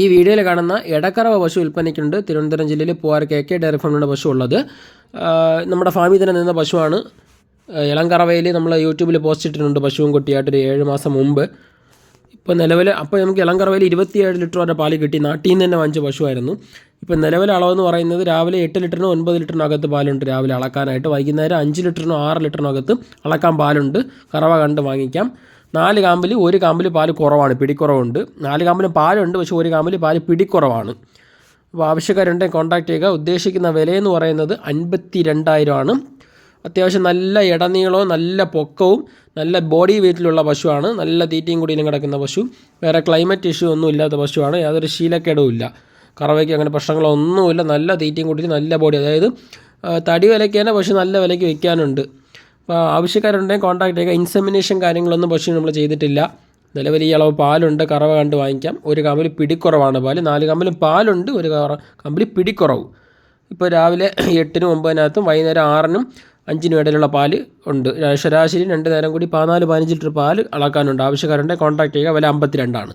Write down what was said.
ഈ വീഡിയോയിൽ കാണുന്ന എടക്കറവ പശു വിൽപ്പനയ്ക്കുണ്ട്. തിരുവനന്തപുരം ജില്ലയിൽ പൂവാർ കെ കെ ഡയറി ഫാമിലാണ് പശു ഉള്ളത് നമ്മുടെ ഫാമിൽ തന്നെ നിന്ന പശുവാണ്. ഇളംകറവയിൽ നമ്മൾ യൂട്യൂബിൽ പോസ്റ്റ് ഇട്ടിട്ടുണ്ട് പശുവും കുട്ടിയായിട്ടൊരു ഏഴ് മാസം മുമ്പ്. ഇപ്പോൾ നിലവിൽ അപ്പോൾ നമുക്ക് ഇളംകറവയിൽ ഇരുപത്തിയേഴ് ലിറ്റർ വരെ പാൽ കിട്ടി. നാട്ടിൽ നിന്ന് തന്നെ വാങ്ങിച്ച പശുവായിരുന്നു. ഇപ്പോൾ നിലവിലെ അളവെന്ന് പറയുന്നത് രാവിലെ എട്ട് ലിറ്ററിനും ഒൻപത് ലിറ്ററിനും അകത്ത് പാലുണ്ട് രാവിലെ അളക്കാനായിട്ട്. വൈകുന്നേരം അഞ്ച് ലിറ്ററിനും ആറ് ലിറ്ററിനും അകത്ത് അളക്കാൻ പാലുണ്ട്. കറവ കണ്ട് വാങ്ങിക്കാം. നാല് കാമ്പിൽ ഒരു കാമ്പിൽ പാൽ കുറവാണ് പിടിക്കുറവുണ്ട്. നാല് കാമ്പിലും പാലുണ്ട് പക്ഷേ ഒരു കാമ്പിൽ പാൽ പിടിക്കുറവാണ്. അപ്പോൾ ആവശ്യക്കാരുണ്ടെങ്കിൽ കോൺടാക്ട് ചെയ്യുക. ഉദ്ദേശിക്കുന്ന വിലയെന്ന് പറയുന്നത് അൻപത്തി രണ്ടായിരമാണ് അത്യാവശ്യം നല്ല ഇടനീളവും നല്ല പൊക്കവും നല്ല ബോഡി വെയ്റ്റിലുള്ള പശുവാണ്. നല്ല തീറ്റയും കുടിയിലും കിടക്കുന്ന പശു. വേറെ ക്ലൈമറ്റ് ഇഷ്യൂ ഒന്നും ഇല്ലാത്ത പശുവാണ്. യാതൊരു ശീലക്കേടും ഇല്ല. കറവയ്ക്ക് അങ്ങനെ പ്രശ്നങ്ങളൊന്നുമില്ല. നല്ല തീറ്റയും കുടിയും നല്ല ബോഡി അതായത് തടി വിലയ്ക്ക് തന്നെ പശു നല്ല വിലയ്ക്ക് വിൽക്കാനുണ്ട്. അപ്പോൾ ആവശ്യക്കാരുണ്ടെങ്കിൽ കോൺടാക്ട് ചെയ്യുക. ഇൻസെമിനേഷൻ കാര്യങ്ങളൊന്നും പക്ഷേ നമ്മൾ ചെയ്തിട്ടില്ല. നിലവിൽ ഈ അളവ് പാലുണ്ട് കറവ കണ്ട് വാങ്ങിക്കാം. ഒരു കമ്പിൽ പിടിക്കുറവാണ് പാൽ. നാല് കമ്പിലും പാലുണ്ട് ഒരു കമ്പിൽ പിടിക്കുറവ്. ഇപ്പോൾ രാവിലെ എട്ടിനും ഒമ്പതിനകത്തും വൈകുന്നേരം ആറിനും അഞ്ചിനും ഇടയിലുള്ള പാൽ ഉണ്ട്. ശരാശരി രണ്ട് നേരം കൂടി പതിനാല് പതിനഞ്ച് ലിറ്റർ പാൽ അളക്കാനുണ്ട്. ആവശ്യക്കാരുണ്ടെങ്കിൽ കോൺടാക്ട് ചെയ്യുക. വില അമ്പത്തിരണ്ടാണ്.